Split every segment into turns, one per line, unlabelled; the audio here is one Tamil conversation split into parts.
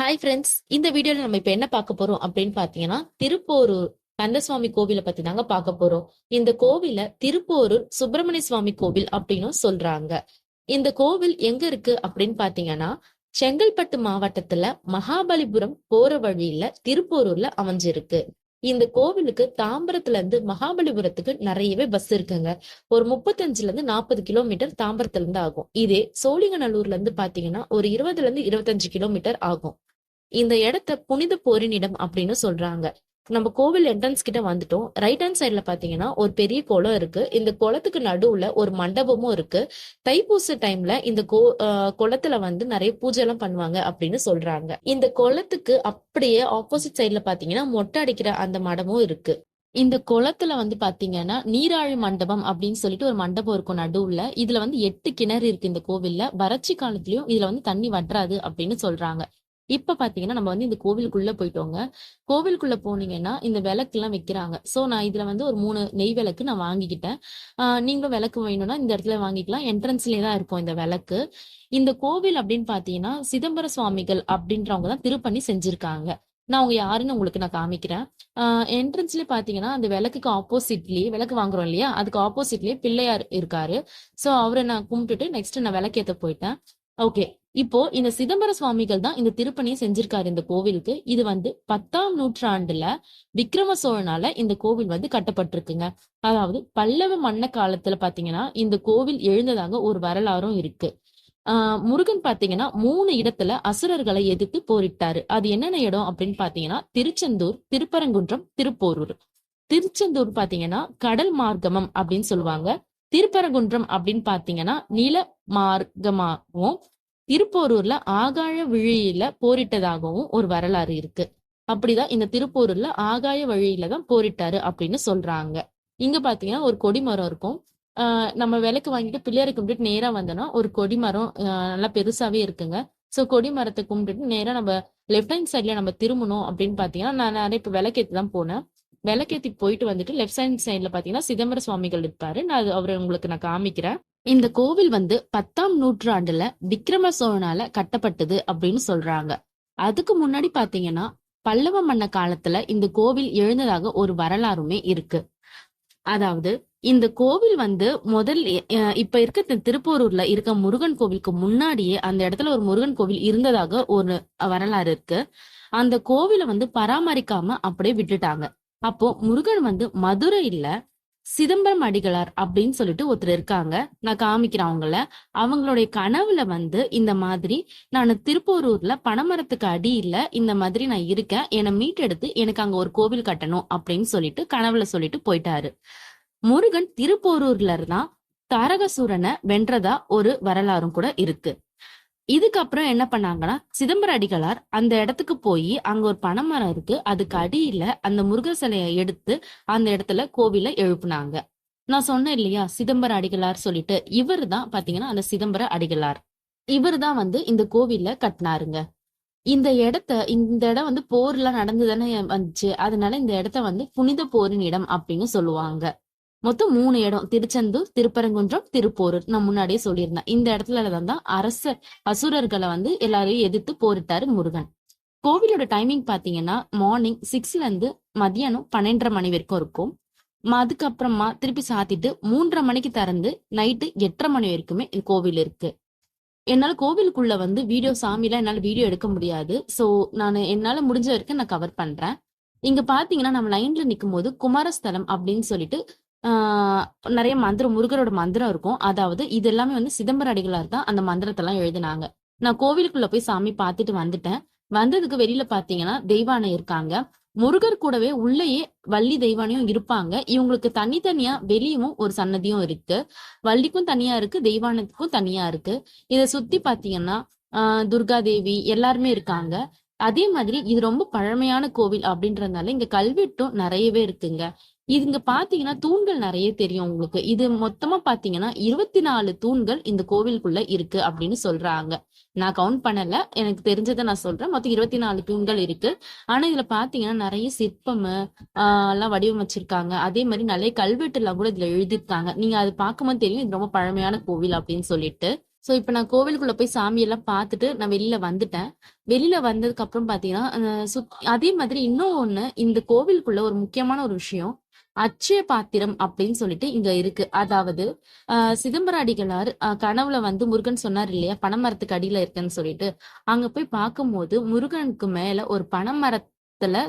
ஹாய் ஃப்ரெண்ட்ஸ் இந்த வீடியோல நம்ம இப்ப என்ன பார்க்க போறோம் அப்படின்னு பாத்தீங்கன்னா திருப்போரூர் கந்தசுவாமி கோவிலை பத்தி தாங்க பார்க்க போறோம். இந்த கோவில திருப்போரூர் சுப்பிரமணிய சுவாமி கோவில் அப்படின்னு சொல்றாங்க. இந்த கோவில் எங்க இருக்கு அப்படின்னு பாத்தீங்கன்னா செங்கல்பட்டு மாவட்டத்துல மகாபலிபுரம் போற வழியில திருப்போரூர்ல அமைஞ்சிருக்கு. இந்த கோவிலுக்கு தாம்பரத்துல இருந்து மகாபலிபுரத்துக்கு நிறையவே பஸ் இருக்குங்க. ஒரு முப்பத்தஞ்சுல இருந்து நாற்பது கிலோமீட்டர் தாம்பரத்துல இருந்து ஆகும். இதே சோழிங்கநல்லூர்ல இருந்து பாத்தீங்கன்னா ஒரு இருபதுல இருந்து இருபத்தஞ்சு கிலோமீட்டர் ஆகும். இந்த இடத்த புனித போரினிடம் அப்படின்னு சொல்றாங்க. நம்ம கோவில் என்ட்ரன்ஸ் கிட்ட வந்துட்டோம். ரைட் ஹேண்ட் சைட்ல பாத்தீங்கன்னா ஒரு பெரிய குளம் இருக்கு. இந்த குளத்துக்கு நடுவுல ஒரு மண்டபமும் இருக்கு. தைப்பூச டைம்ல இந்த கோ குளத்துல வந்து நிறைய பூஜை எல்லாம் பண்ணுவாங்க அப்படின்னு சொல்றாங்க. இந்த குளத்துக்கு அப்படியே ஆப்போசிட் சைட்ல பாத்தீங்கன்னா மொட்டை அடிக்கிற அந்த மடமும் இருக்கு. இந்த குளத்துல வந்து பாத்தீங்கன்னா நீராழி மண்டபம் அப்படின்னு சொல்லிட்டு ஒரு மண்டபம் இருக்கும் நடுவுல. இதுல வந்து எட்டு கிணறு இருக்கு இந்த கோவில்ல. வறட்சி காலத்திலயும் இதுல வந்து தண்ணி வற்றாது அப்படின்னு சொல்றாங்க. இப்ப பாத்தீங்கன்னா நம்ம வந்து இந்த கோவிலுக்குள்ள போயிட்டோங்க. கோவிலுக்குள்ள போனீங்கன்னா இந்த விளக்கு எல்லாம் வைக்கிறாங்க. சோ நான் இதுல வந்து ஒரு மூணு நெய் விளக்கு நான் வாங்கிக்கிட்டேன். நீங்களும் விளக்கு வேணும்னா இந்த இடத்துல வாங்கிக்கலாம். என்ட்ரன்ஸ்லயே தான் இருக்கும் இந்த விளக்கு. இந்த கோவில் அப்படின்னு பாத்தீங்கன்னா சிதம்பர சுவாமிகள் அப்படின்றவங்க தான் திருப்பணி செஞ்சிருக்காங்க. நான் அவங்க யாருன்னு உங்களுக்கு நான் காமிக்கிறேன். என்ட்ரன்ஸ்லயே பாத்தீங்கன்னா அந்த விளக்குக்கு ஆப்போசிட்லயே விளக்கு வாங்குறோம் இல்லையா? அதுக்கு ஆப்போசிட்லயே பிள்ளையார் இருக்காரு. சோ அவரை நான் கும்பிட்டுட்டு நெக்ஸ்ட் நான் விளக்கேத்த போயிட்டேன். ஓகே இப்போ இந்த சிதம்பர சுவாமிகள் தான் இந்த திருப்பணியை செஞ்சிருக்காரு இந்த கோவிலுக்கு. இது வந்து பத்தாம் நூற்றாண்டுல விக்ரம சோழனால இந்த கோவில் வந்து கட்டப்பட்டிருக்குங்க. அதாவது பல்லவ மன்ன காலத்துல பாத்தீங்கன்னா இந்த கோவில் எழுந்ததாக ஒரு வரலாறும் இருக்கு. ஆஹ் முருகன் பாத்தீங்கன்னா மூணு இடத்துல அசுரர்களை எதிர்த்து போரிட்டாரு. அது என்னென்ன இடம் அப்படின்னு பாத்தீங்கன்னா திருச்செந்தூர் திருப்பரங்குன்றம் திருப்போரூர். திருச்செந்தூர் பாத்தீங்கன்னா கடல் மார்க்கமம் அப்படின்னு சொல்லுவாங்க. திருப்பரங்குன்றம் அப்படின்னு பாத்தீங்கன்னா நில மார்க்கமாகவும் திருப்போரூர்ல ஆகாய விழியில போரிட்டதாகவும் ஒரு வரலாறு இருக்கு. அப்படிதான் இந்த திருப்போரூர்ல ஆகாய வழியில தான் போரிட்டாரு அப்படின்னு சொல்றாங்க. இங்க பாத்தீங்கன்னா ஒரு கொடிமரம் இருக்கும். ஆஹ் நம்ம விலைக்கு வாங்கிட்டு பிள்ளையாரை கும்பிட்டுட்டு நேரா வந்தோம்னா ஒரு கொடிமரம் நல்லா பெருசாவே இருக்குங்க. சோ கொடிமரத்தை கும்பிட்டுட்டு நேரா நம்ம லெஃப்ட் ஹேண்ட் சைட்ல நம்ம திரும்பணும் அப்படின்னு பாத்தீங்கன்னா நான் நிறைய இப்ப விளக்கேத்தி தான் போனேன். விளக்கேத்தி போயிட்டு வந்துட்டு லெஃப்ட் ஹேண்ட் சைட்ல பாத்தீங்கன்னா சிதம்பர சுவாமிகள் இருப்பாரு. நான் அது அவரை உங்களுக்கு நான் காமிக்கிறேன். இந்த கோவில் வந்து பத்தாம் நூற்றாண்டுல விக்ரம சோழனால கட்டப்பட்டது அப்படின்னு சொல்றாங்க. அதுக்கு முன்னாடி பாத்தீங்கன்னா பல்லவ மன்ன காலத்துல இந்த கோவில் எழுந்ததாக ஒரு வரலாறுமே இருக்கு. அதாவது இந்த கோவில் வந்து முதல் அஹ் இப்ப இருக்க திருப்பூரூர்ல திருப்போரூர்ல இருக்க முருகன் கோவிலுக்கு முன்னாடியே அந்த இடத்துல ஒரு முருகன் கோவில் இருந்ததாக ஒரு வரலாறு இருக்கு. அந்த கோவிலை வந்து பராமரிக்காம அப்படியே விட்டுட்டாங்க. அப்போ முருகன் வந்து மதுரையில சிதம்பரம் அடிகளார் அப்படின்னு சொல்லிட்டு ஒருத்தர் இருக்காங்க. நான் காமிக்கிறேன் அவங்கள. அவங்களுடைய கனவுல வந்து இந்த மாதிரி நான் திருப்போரூர்ல பனைமரத்துக்கு அடியில இந்த மாதிரி நான் இருக்கேன். என்னை மீட்டெடுத்து எனக்கு அங்க ஒரு கோவில் கட்டணும் அப்படின்னு சொல்லிட்டு கனவுல சொல்லிட்டு போயிட்டாரு. முருகன் திருப்போரூர்ல தான் தாரகசூரனை வென்றதா ஒரு வரலாறும் கூட இருக்கு. இதுக்கப்புறம் என்ன பண்ணாங்கன்னா சிதம்பர அடிகளார் அந்த இடத்துக்கு போய் அங்க ஒரு பனைமரம் இருக்கு அதுக்கு அடியில அந்த முருகர் சிலையை எடுத்து அந்த இடத்துல கோவில எழுப்புனாங்க. நான் சொன்னேன் இல்லையா சிதம்பர அடிகளார் சொல்லிட்டு இவர் தான் பாத்தீங்கன்னா அந்த சிதம்பர அடிகளார். இவர் தான் வந்து இந்த கோவில கட்டினாருங்க. இந்த இடத்த இந்த இடம் வந்து போர்லாம் நடந்துதானே வந்துச்சு அதனால இந்த இடத்த வந்து புனித போரின் இடம் அப்படின்னு சொல்லுவாங்க. மொத்தம் மூணு இடம். திருச்செந்தூர் திருப்பரங்குன்றம் திருப்போரூர். நான் முன்னாடியே சொல்லியிருந்தேன். இந்த இடத்துல தான் அரச அசுரர்களை வந்து எல்லாரையும் எதிர்த்து போரிட்டாரு முருகன். கோவிலோட டைமிங் பாத்தீங்கன்னா மார்னிங் சிக்ஸ்ல இருந்து மதியானம் பன்னெண்டரை மணி வரைக்கும் இருக்கும். அதுக்கப்புறமா திருப்பி சாத்திட்டு மூன்றரை மணிக்கு திறந்து நைட்டு எட்டரை மணி வரைக்குமே இந்த கோவில் இருக்கு. என்னால கோவிலுக்குள்ள வந்து வீடியோ சாமிலாம் என்னால வீடியோ எடுக்க முடியாது. சோ நான் என்னால முடிஞ்ச வரைக்கும் நான் கவர் பண்றேன். இங்க பாத்தீங்கன்னா நம்ம லைன்ல நிக்கும் போது குமாரஸ்தலம் அப்படின்னு சொல்லிட்டு நிறைய மந்திரம் முருகரோட மந்திரம் இருக்கும். அதாவது இது எல்லாமே வந்து சிதம்பர அடிகளார் தான் அந்த மந்திரத்தை எல்லாம் எழுதினாங்க. நான் கோவிலுக்குள்ள போய் சாமி பார்த்துட்டு வந்துட்டேன். வந்ததுக்கு வெளியில பாத்தீங்கன்னா தெய்வானை இருக்காங்க. முருகர் கூடவே உள்ளேயே வள்ளி தெய்வானையும் இருப்பாங்க. இவங்களுக்கு தனித்தனியா வெளியும் ஒரு சன்னதியும் இருக்கு. வள்ளிக்கும் தனியா இருக்கு தெய்வானத்துக்கும் தனியா இருக்கு. இத சுத்தி பாத்தீங்கன்னா ஆஹ் துர்கா தேவி எல்லாருமே இருக்காங்க. அதே மாதிரி இது ரொம்ப பழமையான கோவில் அப்படின்றதுனால இங்க கல்வெட்டும் நிறையவே இருக்குங்க. இதுங்க பாத்தீங்கன்னா தூண்கள் நிறைய தெரியும் உங்களுக்கு. இது மொத்தமா பாத்தீங்கன்னா இருபத்தி நாலு தூண்கள் இந்த கோவிலுக்குள்ள இருக்கு அப்படின்னு சொல்றாங்க. நான் கவுண்ட் பண்ணல. எனக்கு தெரிஞ்சதை நான் சொல்றேன். மொத்தம் இருபத்தி நாலு தூண்கள் இருக்கு. ஆனா இதுல பாத்தீங்கன்னா நிறைய சிற்பம் ஆஹ் எல்லாம் வடிவமைச்சிருக்காங்க. அதே மாதிரி நிறைய கல்வெட்டு எல்லாம் கூட இதுல எழுதியிருக்காங்க. நீங்க அது பார்க்கும்போது தெரியும். இது ரொம்ப பழமையான கோவில் அப்படின்னு சொல்லிட்டு. ஸோ இப்போ நான் கோவிலுக்குள்ள போய் சாமியெல்லாம் பார்த்துட்டு நான் வெளியில வந்துட்டேன். வெளியில வந்ததுக்கு அப்புறம் பார்த்தீங்கன்னா சுத்- அதே மாதிரி இன்னும் ஒண்ணு இந்த கோவிலுக்குள்ள ஒரு முக்கியமான ஒரு விஷயம். அட்சய பாத்திரம் அப்படின்னு சொல்லிட்டு இங்க இருக்கு. அதாவது ஆஹ் சிதம்பர அடிகளார் கனவுல வந்து முருகன் சொன்னார் இல்லையா பனைமரத்துக்கு அடியில இருக்குன்னு சொல்லிட்டு. அங்க போய் பார்க்கும்போது முருகனுக்கு மேல ஒரு பனைமரத்துல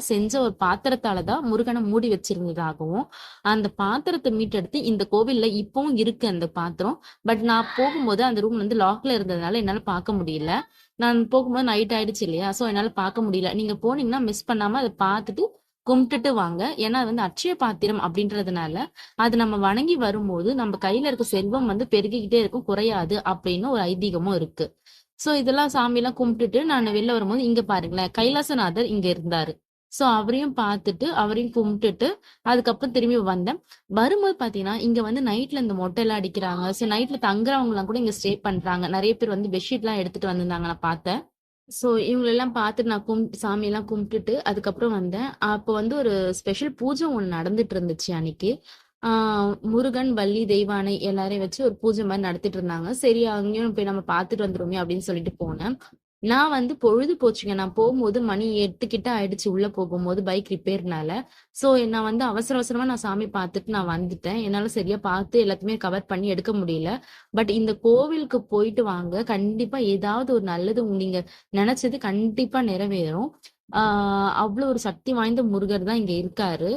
செஞ்ச ஒரு பாத்திரத்தால தான் முருகனை மூடி வச்சிருந்ததாகவும் அந்த பாத்திரத்தை மீட்டெடுத்து இந்த கோவில்ல இப்பவும் இருக்கு அந்த பாத்திரம். பட் நான் போகும்போது அந்த ரூம் வந்து லாக்ல இருந்ததுனால என்னால பார்க்க முடியல. நான் போகும்போது நைட் ஆயிடுச்சு இல்லையா சோ என்னால பார்க்க முடியல. நீங்க போனீங்கன்னா மிஸ் பண்ணாம அதை பார்த்துட்டு கும்பிட்டுட்டு வாங்க. ஏன்னா அது வந்து அட்சய பாத்திரம் அப்படின்றதுனால அது நம்ம வணங்கி வரும்போது நம்ம கையில இருக்க செல்வம் வந்து பெருகிக்கிட்டே இருக்கும் குறையாது அப்படின்னு ஒரு ஐதீகமும் இருக்கு. சோ இதெல்லாம் சாமியெல்லாம் கும்பிட்டுட்டு நான் வெளில வரும்போது இங்க பாருங்களேன் கைலாசநாதர் இங்க இருந்தாரு. சோ அவரையும் பார்த்துட்டு அவரையும் கும்பிட்டுட்டு அதுக்கப்புறம் திரும்பி வந்தேன். வரும்போது பாத்தீங்கன்னா இங்க வந்து நைட்ல இந்த மொட்டை எல்லாம் அடிக்கிறாங்க. சோ நைட்ல தங்குறவங்க எல்லாம் கூட இங்க ஸ்டே பண்றாங்க. நிறைய பேர் வந்து பெட்ஷீட் எல்லாம் எடுத்துட்டு வந்திருந்தாங்க நான் பார்த்தேன். சோ இவங்களெல்லாம் பார்த்துட்டு நான் கும் சாமியெல்லாம் கும்பிட்டுட்டு அதுக்கப்புறம் வந்தேன். அப்போ வந்து ஒரு ஸ்பெஷல் பூஜை ஒன்று நடந்துட்டு இருந்துச்சு அன்னைக்கு. ஆஹ் முருகன் வள்ளி தெய்வானை எல்லாரையும் வச்சு ஒரு பூஜை மாதிரி நடத்திட்டு இருந்தாங்க. சரி அங்கேயும் போய் நம்ம பார்த்துட்டு வந்துருமே அப்படின்னு சொல்லிட்டு போனேன். நான் வந்து பொழுது போச்சுங்க. நான் போகும்போது மணி எட்டு கிட்ட ஆயிடுச்சு உள்ள போகும்போது பைக் ரிப்பேர்னால சோ நான் வந்து அவசர அவசரமா நான் சாமி பார்த்துட்டு நான் வந்துட்டேன். என்னால சரியா பார்த்து எல்லாத்தையுமே கவர் பண்ணி எடுக்க முடியல. பட் இந்த கோவிலுக்கு போயிட்டு வாங்க. கண்டிப்பா ஏதாவது ஒரு நல்லது நீங்க நினைச்சது கண்டிப்பா நிறைவேறும். ஆஹ் அவ்வளவு ஒரு சக்தி வாய்ந்த முருகர் தான் இங்க இருக்காரு.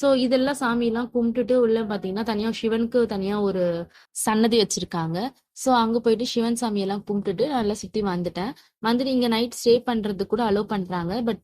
சோ இதெல்லாம் சாமி எல்லாம் கும்பிட்டுட்டு உள்ள பாத்தீங்கன்னா தனியா சிவனுக்கு தனியா ஒரு சன்னதி வச்சிருக்காங்க. சோ அங்க போயிட்டு சிவன் சாமி எல்லாம் கும்பிட்டுட்டு நல்லா சுத்தி வந்துட்டேன். வந்துட்டு இங்க நைட் ஸ்டே பண்றது கூட அலோவ் பண்றாங்க. பட்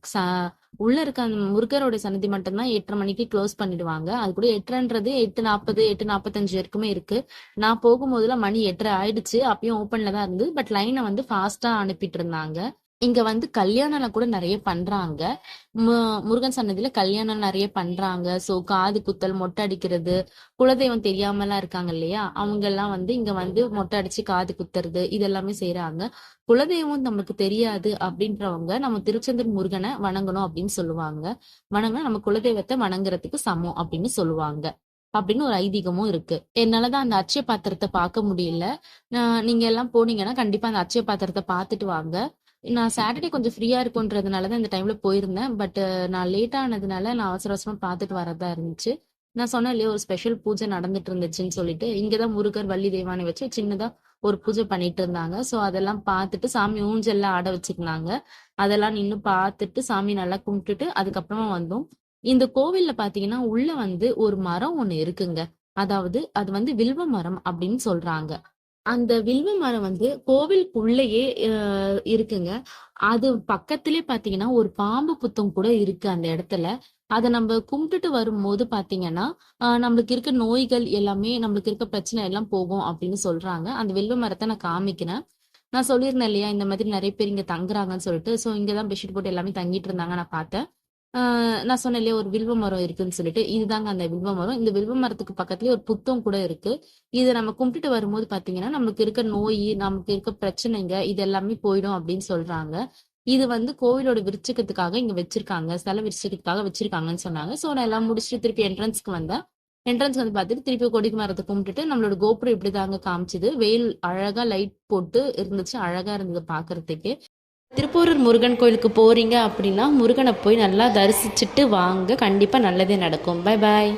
உள்ள இருக்க அந்த முருகரோட சன்னதி மட்டும்தான் எட்டரை மணிக்கு க்ளோஸ் பண்ணிடுவாங்க. அது கூட எட்டரைன்றது எட்டு நாற்பது எட்டு நாற்பத்தஞ்சு வரைக்குமே இருக்கு. நான் போகும்போதுல மணி எட்டரை ஆயிடுச்சு. அப்பயும் ஓப்பன்ல தான் இருந்து பட் லைனை வந்து ஃபாஸ்டா அனுப்பிட்டு இருந்தாங்க. இங்க வந்து கல்யாணம்லாம் கூட நிறைய பண்றாங்க. மு- முருகன் சன்னதியில கல்யாணம் நிறைய பண்றாங்க. சோ காது குத்தல் மொட்டை அடிக்கிறது குலதெய்வம் தெரியாமலாம் இருக்காங்க இல்லையா? அவங்க எல்லாம் வந்து இங்க வந்து மொட்டை அடிச்சு காது குத்துறது இதெல்லாமே செய்யறாங்க குலதெய்வம் நமக்கு தெரியாது அப்படின்றவங்க நம்ம திருச்செந்தூர் முருகனை வணங்கணும் அப்படின்னு சொல்லுவாங்க. வணங்கினா நம்ம குலதெய்வத்தை வணங்குறதுக்கு சமம் அப்படின்னு சொல்லுவாங்க. அப்படின்னு ஒரு ஐதீகமும் இருக்கு. என்னாலதான் அந்த அச்சய பாத்திரத்தை பார்க்க முடியல. நீங்க எல்லாம் போனீங்கன்னா கண்டிப்பா அந்த அச்சய பாத்திரத்தை பார்த்துட்டு வாங்க. நான் சாட்டர்டே கொஞ்சம் ஃப்ரீயா இருக்குன்றதுனால தான் இந்த டைம்ல போயிருந்தேன். பட் நான் லேட் ஆனதுனால நான் அவசர அவசரமா பார்த்துட்டு வரதா இருந்துச்சு. நான் சொன்னேன் இல்லையா ஒரு ஸ்பெஷல் பூஜை நடந்துட்டு இருந்துச்சுன்னு சொல்லிட்டு இங்கதான் முருகர் வள்ளி தெய்வானை வச்சு சின்னதா ஒரு பூஜை பண்ணிட்டு இருந்தாங்க. சோ அதெல்லாம் பார்த்துட்டு சாமி ஊஞ்சல்லாம் ஆட வச்சிருந்தாங்க. அதெல்லாம் நின்று பார்த்துட்டு சாமி நல்லா கும்பிட்டுட்டு அதுக்கப்புறமா வந்தோம். இந்த கோவில்ல பாத்தீங்கன்னா உள்ள வந்து ஒரு மரம் ஒண்ணு இருக்குங்க. அதாவது அது வந்து வில்வ மரம் அப்படின்னு சொல்றாங்க. அந்த வில்வ மரம் வந்து கோவிலுக்குள்ளேயே இருக்குங்க. அது பக்கத்திலே பாத்தீங்கன்னா ஒரு பாம்பு புத்தம் கூட இருக்கு அந்த இடத்துல. அதை நம்ம கும்பிட்டுட்டு வரும்போது பாத்தீங்கன்னா ஆஹ் நம்மளுக்கு இருக்க நோய்கள் எல்லாமே நம்மளுக்கு இருக்க பிரச்சனை எல்லாம் போகும் அப்படின்னு சொல்றாங்க. அந்த வில்வ மரத்தை நான் காமிக்கிறேன். நான் சொல்லியிருந்தேன் இல்லையா இந்த மாதிரி நிறைய பேர் இங்க தங்குறாங்கன்னு சொல்லிட்டு. சோ இங்கதான் பெட்ஷீட் போட்டு எல்லாமே தங்கிட்டு இருந்தாங்க நான் பார்த்தேன். நான் சொன்னேன் இல்லையா ஒரு வில்வ மரம் இருக்குன்னு சொல்லிட்டு. இதுதாங்க அந்த வில்வ மரம். இந்த வில்வ மரத்துக்கு பக்கத்துலயே ஒரு புத்தம் கூட இருக்கு. இதை நம்ம கும்பிட்டுட்டு வரும்போது பாத்தீங்கன்னா நமக்கு இருக்க நோய் நமக்கு இருக்க பிரச்சனைங்க இது எல்லாமே போயிடும் அப்படின்னு சொல்றாங்க. இது வந்து கோவிலோட விருச்சகத்துக்காக இங்க வச்சிருக்காங்க. சில விருச்சகத்துக்காக வச்சிருக்காங்கன்னு சொன்னாங்க. சோ நான் எல்லாம் முடிச்சுட்டு திருப்பி என்ட்ரன்ஸ்க்கு வந்தேன். என்ட்ரன்ஸ் வந்து பார்த்துட்டு திருப்பி கொடிக்கு மரத்தை கும்பிட்டுட்டு நம்மளோட கோபுரம் இப்படி தாங்க காமிச்சது. வெயில் அழகா லைட் போட்டு இருந்துச்சு. அழகா இருந்தது பாக்குறதுக்கு. திருப்பூரூர் முருகன் கோயிலுக்கு போறீங்க அப்படின்னா முருகனை போய் நல்லா தரிசிச்சுட்டு வாங்க. கண்டிப்பா நல்லதே நடக்கும். Bye bye